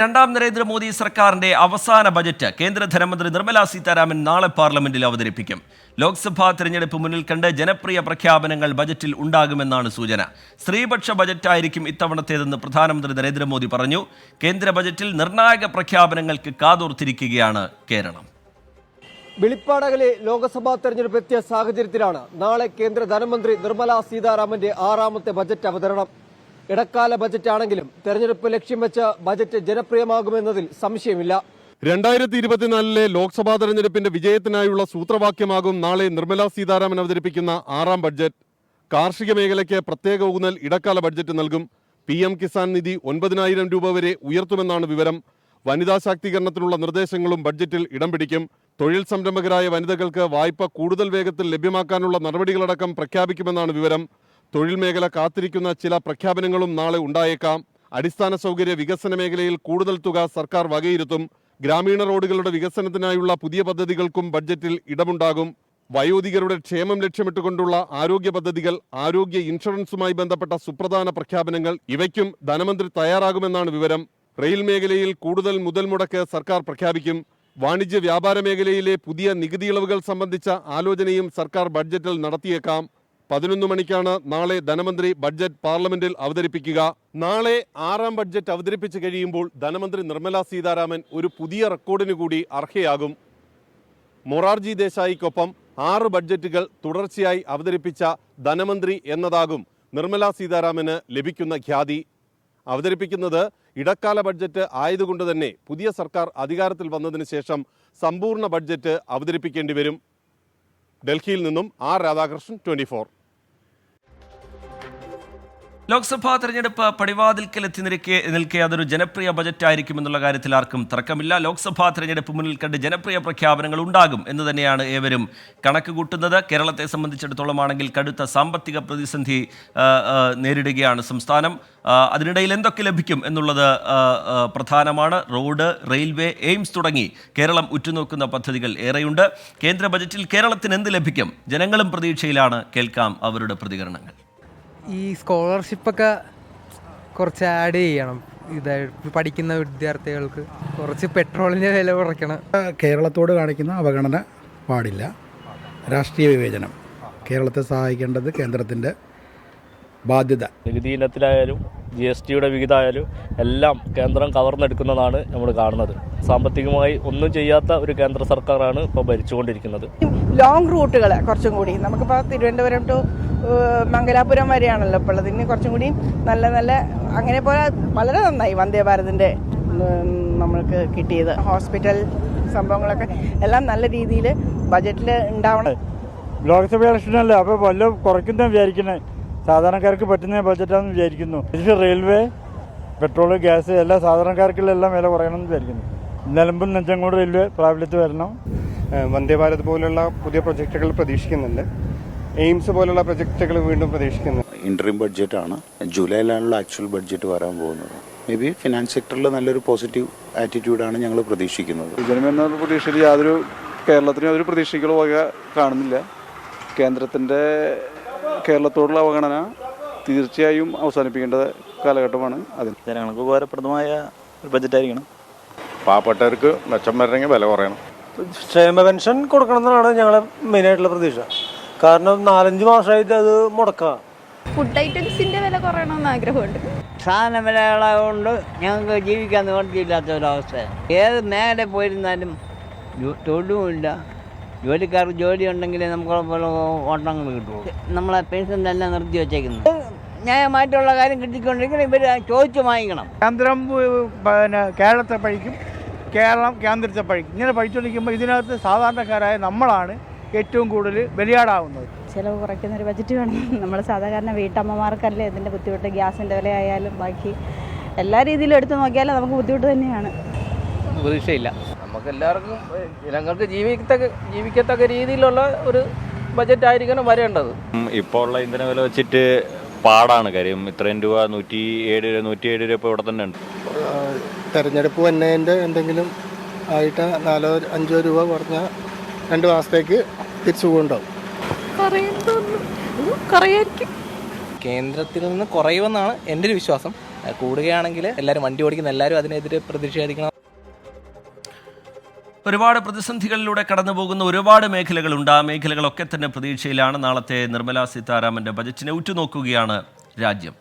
രണ്ടാം നരേന്ദ്രമോദി സർക്കാരിന്റെ അവസാന ബജറ്റ് കേന്ദ്ര ധനമന്ത്രി നിർമ്മലാ സീതാരാമൻ നാളെ പാർലമെന്റിൽ അവതരിപ്പിക്കും. ലോക്സഭാ തെരഞ്ഞെടുപ്പ് മുന്നിൽ കണ്ട് ജനപ്രിയ പ്രഖ്യാപനങ്ങൾ ബജറ്റിൽ ഉണ്ടാകുമെന്നാണ് സൂചന. സ്ത്രീപക്ഷ ബജറ്റായിരിക്കും ഇത്തവണത്തേതെന്ന് പ്രധാനമന്ത്രി നരേന്ദ്രമോദി പറഞ്ഞു. കേന്ദ്ര ബജറ്റിൽ നിർണായക പ്രഖ്യാപനങ്ങൾക്ക് കാതോർത്തിരിക്കുകയാണ് കേരളം. വെളിപ്പാടകലെ ലോക്സഭാ തെരഞ്ഞെടുപ്പ് എത്തിയ സാഹചര്യത്തിലാണ് നാളെ കേന്ദ്ര ധനമന്ത്രി നിർമ്മലാ സീതാരാമന്റെ ആറാമത്തെ ബജറ്റ് അവതരണം. ഇടക്കാല ബജറ്റാണെങ്കിലും തെരഞ്ഞെടുപ്പ് ലക്ഷ്യം വെച്ച് ബജറ്റ് ജനപ്രിയമാകുമെന്നതിൽ സംശയമില്ല. രണ്ടായിരത്തി ഇരുപത്തിനാലിലെ ലോക്സഭാ തെരഞ്ഞെടുപ്പിന്റെ വിജയത്തിനായുള്ള സൂത്രവാക്യമാകും നാളെ നിർമ്മലാ സീതാരാമൻ അവതരിപ്പിക്കുന്ന ആറാം ബഡ്ജറ്റ്. കാർഷിക മേഖലയ്ക്ക് പ്രത്യേക ഊന്നൽ ഇടക്കാല ബഡ്ജറ്റ് നൽകും. പി എം കിസാൻ നിധി ഒൻപതിനായിരം രൂപ വരെ ഉയർത്തുമെന്നാണ് വിവരം. വനിതാ ശാക്തീകരണത്തിനുള്ള നിർദ്ദേശങ്ങളും ബഡ്ജറ്റിൽ ഇടം പിടിക്കും. തൊഴിൽ സംരംഭകരായ വനിതകൾക്ക് വായ്പ കൂടുതൽ വേഗത്തിൽ ലഭ്യമാക്കാനുള്ള നടപടികളടക്കം പ്രഖ്യാപിക്കുമെന്നാണ് വിവരം. തൊഴിൽ മേഖല കാത്തിരിക്കുന്ന ചില പ്രഖ്യാപനങ്ങളും നാളെ ഉണ്ടായേക്കാം. അടിസ്ഥാന സൗകര്യ വികസന മേഖലയിൽ കൂടുതൽ തുക സർക്കാർ വകയിരുത്തും. ഗ്രാമീണ റോഡുകളുടെ വികസനത്തിനായുള്ള പുതിയ പദ്ധതികൾക്കും ബഡ്ജറ്റിൽ ഇടമുണ്ടാകും. വയോധികരുടെ ക്ഷേമം ലക്ഷ്യമിട്ടുകൊണ്ടുള്ള ആരോഗ്യ പദ്ധതികൾ ആരോഗ്യ ഇൻഷുറൻസുമായി ബന്ധപ്പെട്ട സുപ്രധാന പ്രഖ്യാപനങ്ങൾ ഇവയ്ക്കും ധനമന്ത്രി തയ്യാറാകുമെന്നാണ് വിവരം. റെയിൽ മേഖലയിൽ കൂടുതൽ മുതൽ മുടക്ക് സർക്കാർ പ്രഖ്യാപിക്കും. വാണിജ്യ വ്യാപാര മേഖലയിലെ പുതിയ നികുതി ഇളവുകൾ സംബന്ധിച്ച ആലോചനയും സർക്കാർ ബഡ്ജറ്റിൽ നടത്തിയേക്കാം. പതിനൊന്ന് മണിക്കാണ് നാളെ ധനമന്ത്രി ബഡ്ജറ്റ് പാർലമെന്റിൽ അവതരിപ്പിക്കുക. നാളെ ആറാം ബഡ്ജറ്റ് അവതരിപ്പിച്ചു കഴിയുമ്പോൾ ധനമന്ത്രി നിർമ്മല സീതാരാമൻ ഒരു പുതിയ റെക്കോർഡിന് കൂടി അർഹയാകും. മൊറാർജി ദേശായിക്കൊപ്പം ആറ് ബഡ്ജറ്റുകൾ തുടർച്ചയായി അവതരിപ്പിച്ച ധനമന്ത്രി എന്നതാകും നിർമ്മല സീതാരാമന് ലഭിക്കുന്ന ഖ്യാതി. അവതരിപ്പിക്കുന്നത് ഇടക്കാല ബഡ്ജറ്റ് ആയതുകൊണ്ട് തന്നെ പുതിയ സർക്കാർ അധികാരത്തിൽ വന്നതിന് ശേഷം സമ്പൂർണ ബഡ്ജറ്റ് അവതരിപ്പിക്കേണ്ടി വരും. ഡൽഹിയിൽ നിന്നും ആർ രാധാകൃഷ്ണൻ ട്വന്റി ലോക്സഭാ തെരഞ്ഞെടുപ്പ് പടിവാതിൽക്കൽ എത്തി നിൽക്കെ നിൽക്കെ അതൊരു ജനപ്രിയ ബജറ്റ് ആയിരിക്കും എന്നുള്ള കാര്യത്തിൽ ആർക്കും തർക്കമില്ല. ലോക്സഭാ തെരഞ്ഞെടുപ്പ് മുന്നിൽ കണ്ട് ജനപ്രിയ പ്രഖ്യാപനങ്ങൾ ഉണ്ടാകും എന്ന് തന്നെയാണ് ഏവരും കണക്ക് കൂട്ടുന്നത്. കേരളത്തെ സംബന്ധിച്ചിടത്തോളമാണെങ്കിൽ കടുത്ത സാമ്പത്തിക പ്രതിസന്ധി നേരിടുകയാണ് സംസ്ഥാനം. അതിനിടയിൽ എന്തൊക്കെ ലഭിക്കും എന്നുള്ളത് പ്രധാനമാണ്. റോഡ് റെയിൽവേ എയിംസ് തുടങ്ങി കേരളം ഉറ്റുനോക്കുന്ന പദ്ധതികൾ ഏറെയുണ്ട്. കേന്ദ്ര ബജറ്റിൽ കേരളത്തിന് എന്ത് ലഭിക്കും? ജനങ്ങളും പ്രതീക്ഷയിലാണ്. കേൾക്കാം അവരുടെ പ്രതികരണങ്ങൾ. ഈ സ്കോളർഷിപ്പൊക്കെ കുറച്ച് ആഡ് ചെയ്യണം. ഇതായിട്ട് പഠിക്കുന്ന വിദ്യാർത്ഥികൾക്ക് കുറച്ച് പെട്രോളിന്റെ വില കുറയ്ക്കണം. കേരളത്തോട് കാണിക്കുന്ന അവഗണന പാടില്ല. രാഷ്ട്രീയ വിവേചനം. കേരളത്തെ സഹായിക്കേണ്ടത് കേന്ദ്രത്തിന്റെ ബാധ്യത. നികുതി ഇനത്തിലായാലും ജി എസ് ടിയുടെ വിഹിതമായാലും എല്ലാം കേന്ദ്രം കവർന്നെടുക്കുന്നതാണ് നമ്മൾ കാണുന്നത്. സാമ്പത്തികമായി ഒന്നും ചെയ്യാത്ത ഒരു കേന്ദ്ര സർക്കാരാണ് ഇപ്പോൾ ഭരിച്ചുകൊണ്ടിരിക്കുന്നത്. ലോങ് റൂട്ടുകൾ കുറച്ചും കൂടി. നമുക്കിപ്പോൾ തിരുവനന്തപുരം ടു മംഗലാപുരം വരെയാണല്ലോ ഇപ്പോൾ ഉള്ളത്. ഇനി കുറച്ചും കൂടി നല്ല നല്ല അങ്ങനെ പോലെ വളരെ നന്നായി വന്ദേ ഭാരതിന്റെ നമ്മൾക്ക് കിട്ടിയത്. ഹോസ്പിറ്റൽ സംഭവങ്ങളൊക്കെ എല്ലാം നല്ല രീതിയിൽ ബജറ്റിൽ ഉണ്ടാവണം. ലോക്സഭ ഇലക്ഷനല്ലേ അപ്പോൾ വല്ല കുറയ്ക്കുന്ന വിചാരിക്കുന്നത് സാധാരണക്കാർക്ക് പറ്റുന്ന ബജറ്റാണെന്ന് വിചാരിക്കുന്നു. റെയിൽവേ പെട്രോൾ ഗ്യാസ് എല്ലാ സാധാരണക്കാർക്കുള്ള എല്ലാം വില കുറയണമെന്ന് വിചാരിക്കുന്നു നിലമ്പും നെഞ്ചങ്കോട് റെയിൽവേ പ്രാബല്യത്തിൽ വരണം. വന്ദേ ഭാരത് പോലുള്ള പുതിയ പ്രൊജക്റ്റുകൾ പ്രതീക്ഷിക്കുന്നുണ്ട്. എയിംസ് പോലുള്ള പ്രൊജക്റ്റുകൾ വീണ്ടും പ്രതീക്ഷിക്കുന്നു. ഇൻട്രീം ബഡ്ജറ്റാണ് ജൂലൈയിലാണല്ലോ ആക്ച്വൽ ബഡ്ജറ്റ് വരാൻ പോകുന്നത്. മേ ബി ഫിനാൻസ് സെക്ടറിൽ നല്ലൊരു പോസിറ്റീവ് ആറ്റിറ്റ്യൂഡാണ് ഞങ്ങൾ പ്രതീക്ഷിക്കുന്നത്. ജനമെന്ന പ്രതീക്ഷയിൽ യാതൊരു കേരളത്തിന് യാതൊരു പ്രതീക്ഷകളോ വക കാണുന്നില്ല. കേന്ദ്രത്തിന്റെ കേരളത്തോടുള്ള അവഗണന തീർച്ചയായും അവസാനിപ്പിക്കേണ്ട കാലഘട്ടമാണ് അതിൽ ജനങ്ങൾക്ക് ഉപകാരപ്രദമായ ഒരു ബജറ്റായിരിക്കണം പാവപ്പെട്ടവർക്ക് മെച്ചം വരണമെങ്കിൽ വില കുറയണം. ക്ഷേമ പെൻഷൻ കൊടുക്കണം എന്നാണ് ഞങ്ങളെ മെയിനായിട്ടുള്ള പ്രതീക്ഷ. കാരണം നാലഞ്ച് മാസമായിട്ട് അത് മുടക്കാം. ഫുഡ് ഐറ്റംസിന്റെ വില കുറയണമെന്ന് ആഗ്രഹമുണ്ട്. സാധന വിലകളായതുകൊണ്ട് ഞങ്ങൾക്ക് ജീവിക്കാൻ നിവർത്തിയില്ലാത്ത ഒരവസ്ഥ ഏത് മേഖല പോയിരുന്നാലും തൊഴിലുമില്ല. ജോലിക്കാർക്ക് ജോലി ഉണ്ടെങ്കിലേ നമുക്ക് ഓട്ടങ്ങൾ കിട്ടുള്ളൂ. നമ്മളെ പെൻഷൻ തന്നെ നിർത്തി വെച്ചേക്കുന്നു ന്യായമായിട്ടുള്ള കാര്യം കിട്ടിക്കൊണ്ടിരിക്കണം ഇവർ ചോദിച്ച് വാങ്ങിക്കണം. കേന്ദ്രം പിന്നെ കേരളത്തെ പഴിക്കും കേരളം കേന്ദ്രത്തെ പഴിക്കും. ഇങ്ങനെ പഴിച്ചുകൊണ്ടിരിക്കുമ്പോൾ ഇതിനകത്ത് സാധാരണക്കാരായ നമ്മളാണ് ഏറ്റവും കൂടുതൽ ബലിയാടാവുന്നത്. ചിലവ് കുറയ്ക്കുന്ന ഒരു ബജറ്റ് വേണം. നമ്മൾ സാധാരണ വീട്ടമ്മമാർക്കല്ലേ ഇതിന്റെ ബുദ്ധിമുട്ട് ഗ്യാസിന്റെ വിലയായാലും ബാക്കി എല്ലാ രീതിയിലും എടുത്തു നോക്കിയാലും നമുക്ക് ബുദ്ധിമുട്ട് തന്നെയാണ്. പ്രതീക്ഷയില്ല. നമുക്ക് എല്ലാവർക്കും ജനങ്ങൾക്ക് ജീവിക്കത്തക്ക ജീവിക്കത്തക്ക രീതിയിലുള്ള ഒരു ബജറ്റ് ആയിരിക്കണം വരേണ്ടത്. ഇപ്പോൾ ഉള്ള ഇന്ധന വില വെച്ചിട്ട് പാടാണ് കാര്യം. ഇത്രയും രൂപ നൂറ്റി ഏഴ് രൂപ നൂറ്റി ഏഴ് രൂപ ഇപ്പോൾ ഇവിടെ തന്നെ ഉണ്ട്. തെരഞ്ഞെടുപ്പ് വന്നതിന്റെ എന്തെങ്കിലും ആയിട്ട് നാലോ അഞ്ചോ രൂപ കുറഞ്ഞ രണ്ട് മാസത്തേക്ക് തിരിച്ചു പോകുന്നുണ്ടാവും കേന്ദ്രത്തിൽ നിന്ന് കുറയുമെന്നാണ് എന്റെ ഒരു വിശ്വാസം. കൂടുകയാണെങ്കിൽ എല്ലാവരും വണ്ടി ഓടിക്കുന്ന എല്ലാവരും അതിനെതിരെ പ്രതിഷേധിക്കണം. ഒരുപാട് പ്രതിസന്ധികളിലൂടെ കടന്നു പോകുന്ന ഒരുപാട് മേഖലകളുണ്ട്. ആ മേഖലകളൊക്കെ തന്നെ പ്രതീക്ഷയിലാണ് നാളത്തെ നിർമ്മലാ സീതാരാമന്റെ ബജറ്റിനെ ഉറ്റുനോക്കുകയാണ് രാജ്യം.